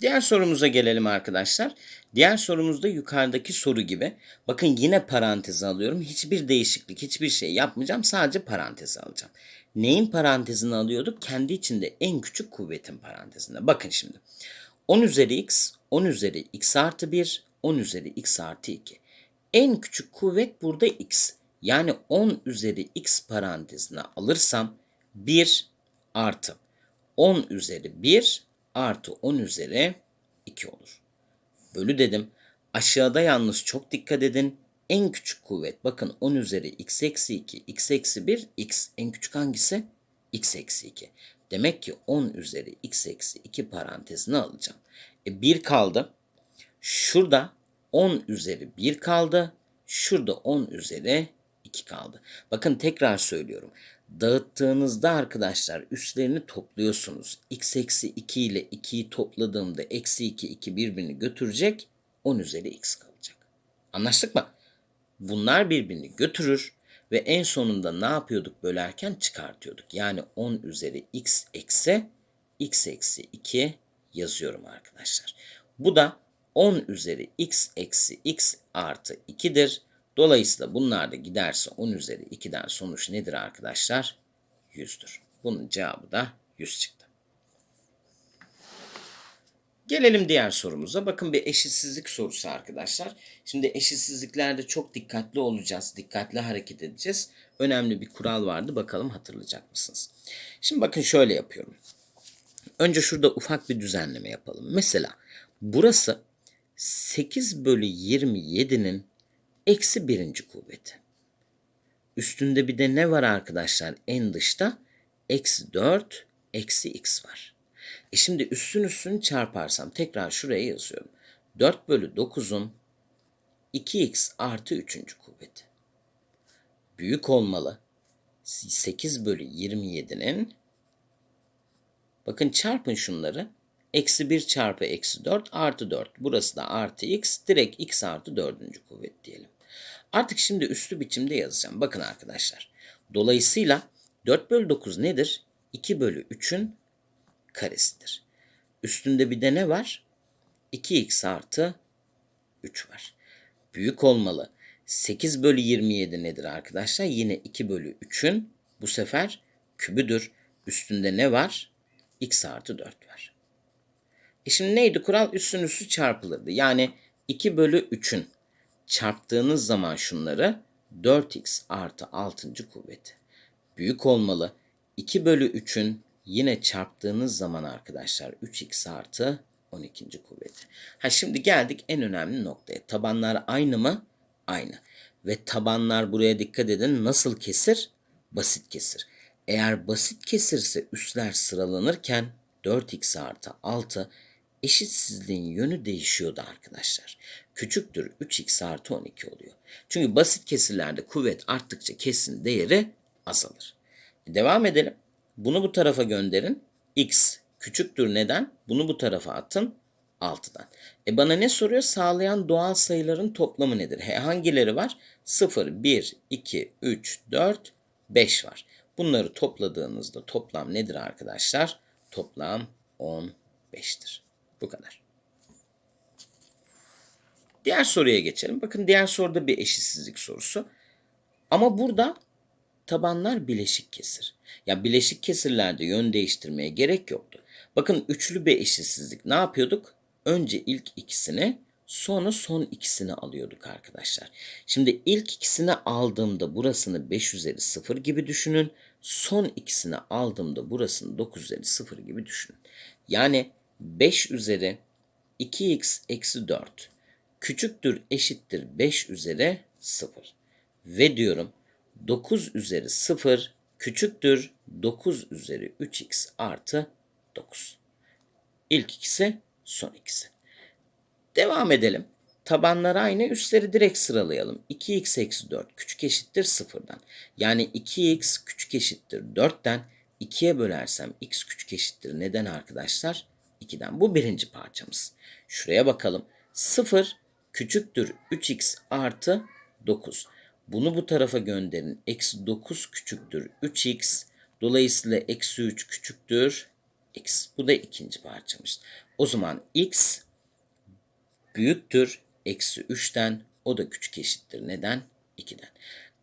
Diğer sorumuza gelelim arkadaşlar. Diğer sorumuzda yukarıdaki soru gibi. Bakın yine paranteze alıyorum. Hiçbir değişiklik, hiçbir şey yapmayacağım. Sadece paranteze alacağım. Neyin parantezini alıyorduk? Kendi içinde en küçük kuvvetin parantezinde. Bakın şimdi. 10 üzeri x, 10 üzeri x artı 1, 10 üzeri x artı 2. En küçük kuvvet burada x. Yani 10 üzeri x parantezine alırsam 1 artı 10 üzeri 1 artı 10 üzeri 2 olur. Bölü dedim. Aşağıda yalnız çok dikkat edin. En küçük kuvvet bakın 10 üzeri x eksi 2, x eksi 1, x. En küçük hangisi? x eksi 2. Demek ki 10 üzeri x eksi 2 parantezine alacağım. E 1 kaldı. Şurada 10 üzeri 1 kaldı. Şurada 10 üzeri 2 kaldı. Bakın tekrar söylüyorum. Dağıttığınızda arkadaşlar üstlerini topluyorsunuz. x eksi 2 ile 2'yi topladığımda eksi 2, 2 birbirini götürecek. 10 üzeri x kalacak. Anlaştık mı? Bunlar birbirini götürür ve en sonunda ne yapıyorduk bölerken çıkartıyorduk. Yani 10 üzeri x eksi x eksi 2 yazıyorum arkadaşlar. Bu da 10 üzeri x eksi x artı 2'dir. Dolayısıyla bunlar da giderse 10 üzeri 2'den sonuç nedir arkadaşlar? 100'dür. Bunun cevabı da 100 çıktı. Gelelim diğer sorumuza. Bakın bir eşitsizlik sorusu arkadaşlar. Şimdi eşitsizliklerde çok dikkatli olacağız. Dikkatli hareket edeceğiz. Önemli bir kural vardı. Bakalım hatırlayacak mısınız? Şimdi bakın şöyle yapıyorum. Önce şurada ufak bir düzenleme yapalım. Mesela burası 8 bölü 27'nin eksi birinci kuvveti. Üstünde bir de ne var arkadaşlar en dışta? Eksi 4 eksi x var. E şimdi üstün üstünü çarparsam tekrar şuraya yazıyorum. 4 bölü 9'un 2x artı 3. kuvveti. Büyük olmalı. 8 bölü 27'nin bakın çarpın şunları. Eksi 1 çarpı eksi 4 artı 4. Burası da artı x. Direkt x artı 4. kuvvet diyelim. Artık şimdi üslü biçimde yazacağım. Bakın arkadaşlar. Dolayısıyla 4 bölü 9 nedir? 2 bölü 3'ün karesidir. Üstünde bir de ne var? 2x artı 3 var. Büyük olmalı. 8 bölü 27 nedir arkadaşlar? Yine 2 bölü 3'ün bu sefer kübüdür. Üstünde ne var? x artı 4 var. E şimdi neydi kural? Üstün üstü çarpılırdı. Yani 2 bölü 3'ün çarptığınız zaman şunları 4x artı 6. kuvveti. Büyük olmalı. 2 bölü 3'ün yine çarptığınız zaman arkadaşlar 3x artı 12. kuvveti. Ha şimdi geldik en önemli noktaya. Tabanlar aynı mı? Aynı. Ve tabanlar buraya dikkat edin nasıl kesir? Basit kesir. Eğer basit kesirse üstler sıralanırken 4x artı 6 eşitsizliğin yönü değişiyordu arkadaşlar. Küçüktür 3x artı 12 oluyor. Çünkü basit kesirlerde kuvvet arttıkça kesin değeri azalır. Devam edelim. Bunu bu tarafa gönderin. x küçüktür neden? Bunu bu tarafa atın. 6'dan. E bana ne soruyor? Sağlayan doğal sayıların toplamı nedir? He, hangileri var? 0, 1, 2, 3, 4, 5 var. Bunları topladığınızda toplam nedir arkadaşlar? Toplam 15'tir. Bu kadar. Diğer soruya geçelim. Bakın diğer soruda bir eşitsizlik sorusu. Ama burada tabanlar bileşik kesir. Ya bileşik kesirlerde yön değiştirmeye gerek yoktu. Bakın üçlü bir eşitsizlik ne yapıyorduk? Önce ilk ikisini sonra son ikisini alıyorduk arkadaşlar. Şimdi ilk ikisini aldığımda burasını 5 üzeri 0 gibi düşünün. Son ikisini aldığımda burasını 9 üzeri 0 gibi düşünün. Yani 5 üzeri 2x eksi 4 küçüktür eşittir 5 üzeri 0. Ve diyorum 9 üzeri 0 küçüktür 9 üzeri 3x artı 9. İlk ikisi son ikisi. Devam edelim. Tabanlar aynı üstleri direkt sıralayalım. 2x eksi 4 küçük eşittir 0'dan. Yani 2x küçük eşittir 4'ten 2'ye bölersem x küçük eşittir. Neden arkadaşlar? 2'den. Bu birinci parçamız. Şuraya bakalım. 0 küçüktür 3x artı 9. Bunu bu tarafa gönderin. Eksi 9 küçüktür 3x. Dolayısıyla eksi 3 küçüktür x. Bu da ikinci parçamız. O zaman x büyüktür eksi 3'ten o da küçük eşittir. Neden? 2'den.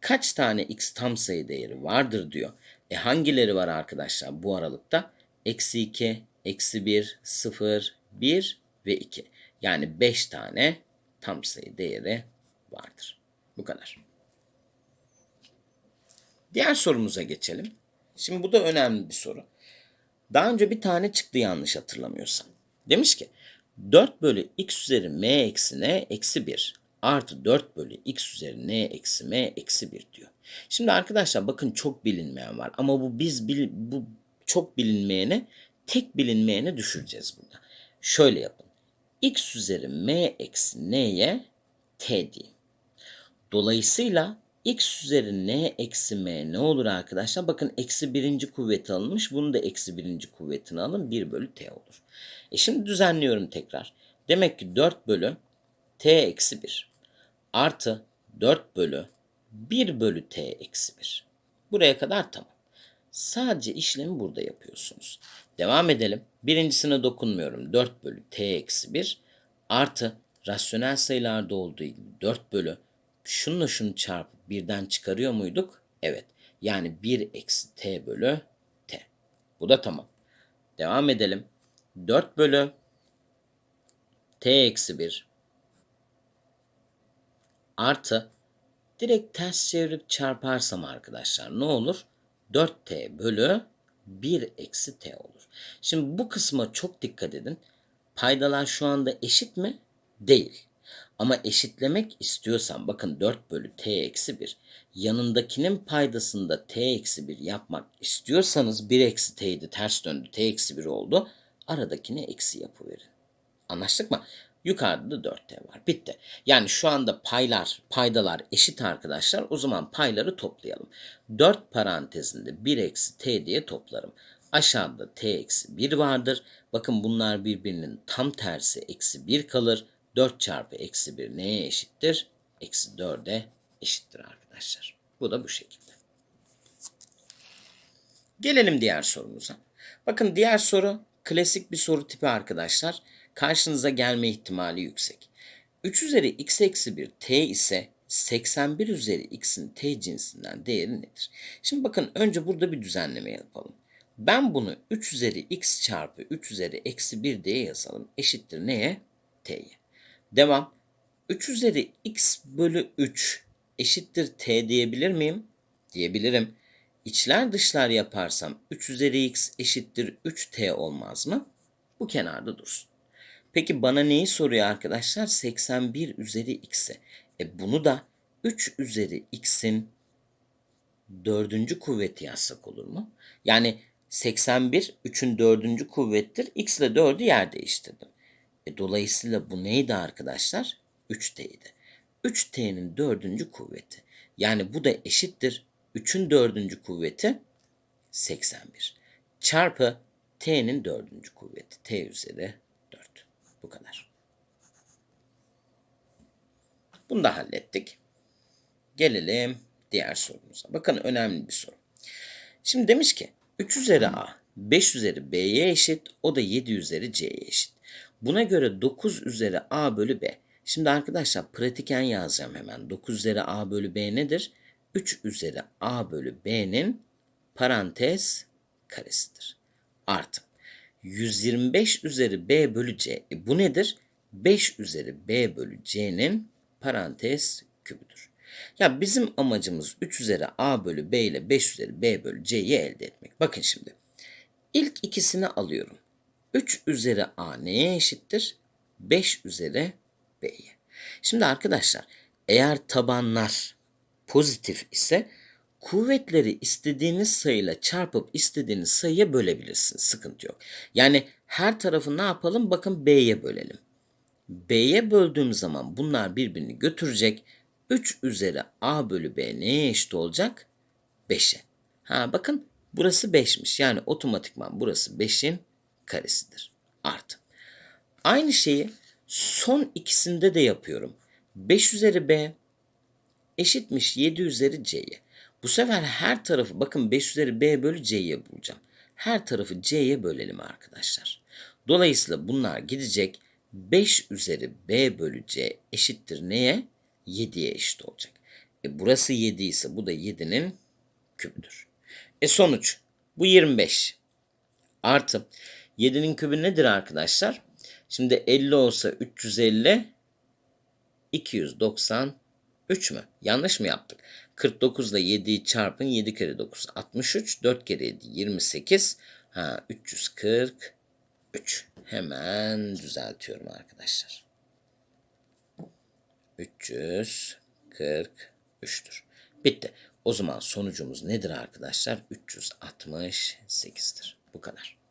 Kaç tane x tam sayı değeri vardır diyor. E hangileri var arkadaşlar bu aralıkta? Eksi 2, eksi 1, 0, 1 ve 2. Yani 5 tane tam sayı değeri vardır. Bu kadar. Diğer sorumuza geçelim. Şimdi bu da önemli bir soru. Daha önce bir tane çıktı yanlış hatırlamıyorsam. Demiş ki 4 bölü x üzeri m eksi n eksi 1 artı 4 bölü x üzeri n eksi m eksi 1 diyor. Şimdi arkadaşlar bakın çok bilinmeyen var ama bu biz bil, bu çok bilinmeyene tek bilinmeyene düşüreceğiz burada. Şöyle yapın. X üzeri m eksi n'ye t diyeyim. Dolayısıyla x üzeri n eksi m ne olur arkadaşlar? Bakın eksi birinci kuvveti alınmış. Bunu da eksi birinci kuvvetini alın. 1 bölü t olur. E şimdi düzenliyorum tekrar. Demek ki 4 bölü t eksi 1 artı 4 bölü 1 bölü t eksi 1. Buraya kadar tamam. Sadece işlemi burada yapıyorsunuz. Devam edelim. Birincisine dokunmuyorum. 4 bölü t eksi 1 artı rasyonel sayılarda olduğu gibi 4 bölü şununla şunu çarpıp birden çıkarıyor muyduk? Evet. Yani 1 eksi t bölü t. Bu da tamam. Devam edelim. 4 bölü t eksi 1 artı direkt ters çevirip çarparsam arkadaşlar ne olur? 4t bölü 1 eksi t olur. Şimdi bu kısma çok dikkat edin. Paydalar şu anda eşit mi? Değil. Ama eşitlemek istiyorsan bakın 4 bölü t eksi 1 yanındakinin paydasında t eksi 1 yapmak istiyorsanız 1 eksi t'ydi ters döndü t eksi 1 oldu. Aradakine eksi yapıverin. Anlaştık mı? Yukarıda da 4t var. Bitti. Yani şu anda paylar, paydalar eşit arkadaşlar. O zaman payları toplayalım. 4 parantezinde 1 eksi t diye toplarım. Aşağıda t eksi 1 vardır. Bakın bunlar birbirinin tam tersi eksi 1 kalır. 4 çarpı eksi 1 neye eşittir? Eksi 4'e eşittir arkadaşlar. Bu da bu şekilde. Gelelim diğer sorumuza. Bakın diğer soru klasik bir soru tipi arkadaşlar. Karşınıza gelme ihtimali yüksek. 3 üzeri x eksi 1 t ise 81 üzeri x'in t cinsinden değeri nedir? Şimdi bakın önce burada bir düzenleme yapalım. Ben bunu 3 üzeri x çarpı 3 üzeri eksi 1 diye yazalım. Eşittir neye? t'ye. Devam. 3 üzeri x bölü 3 eşittir t diyebilir miyim? Diyebilirim. İçler dışlar yaparsam 3 üzeri x eşittir 3t olmaz mı? Bu kenarda dursun. Peki bana neyi soruyor arkadaşlar? 81 üzeri x'e. E bunu da 3 üzeri x'in dördüncü kuvveti yazsak olur mu? Yani 81 3'ün dördüncü kuvvettir. x ile 4'ü yer değiştirdim. E, dolayısıyla bu neydi arkadaşlar? 3t'ydi. 3t'nin dördüncü kuvveti. Yani bu da eşittir. 3'ün dördüncü kuvveti 81. Çarpı t'nin dördüncü kuvveti. t üzeri 4. Bu kadar. Bunu da hallettik. Gelelim diğer sorumuza. Bakın önemli bir soru. Şimdi demiş ki 3 üzeri a 5 üzeri b'ye eşit. O da 7 üzeri c'ye eşit. Buna göre 9 üzeri a bölü b. Şimdi arkadaşlar pratiken yazacağım hemen. 9 üzeri a bölü b nedir? 3 üzeri a bölü b'nin parantez karesidir. Artı 125 üzeri b bölü c. E bu nedir? 5 üzeri b bölü c'nin parantez kübüdür. Ya bizim amacımız 3 üzeri a bölü b ile 5 üzeri b bölü c'yi elde etmek. Bakın şimdi. İlk ikisini alıyorum. 3 üzeri a neye eşittir? 5 üzeri b'ye. Şimdi arkadaşlar eğer tabanlar pozitif ise kuvvetleri istediğiniz sayıyla çarpıp istediğiniz sayıya bölebilirsiniz. Sıkıntı yok. Yani her tarafı ne yapalım? Bakın b'ye bölelim. b'ye böldüğüm zaman bunlar birbirini götürecek. 3 üzeri a bölü b neye eşit olacak? 5'e. Ha bakın burası 5'miş. Yani otomatikman burası 5'in karesidir. Artı. Aynı şeyi son ikisinde de yapıyorum. 5 üzeri b eşitmiş 7 üzeri c'ye. Bu sefer her tarafı bakın 5 üzeri b bölü c'ye bulacağım. Her tarafı c'ye bölelim arkadaşlar. Dolayısıyla bunlar gidecek. 5 üzeri b bölü c eşittir neye? 7'ye eşit olacak. E burası 7 ise bu da 7'nin kübüdür. E sonuç bu 25. Artı 7'nin kübü nedir arkadaşlar? Şimdi 50 olsa 350 293 mü? Yanlış mı yaptık? 49 ile 7'yi çarpın 7 kere 9 63 4 kere 7 28 ha 343 hemen düzeltiyorum arkadaşlar. 343'tür. Bitti. O zaman sonucumuz nedir arkadaşlar? 368'dir. Bu kadar.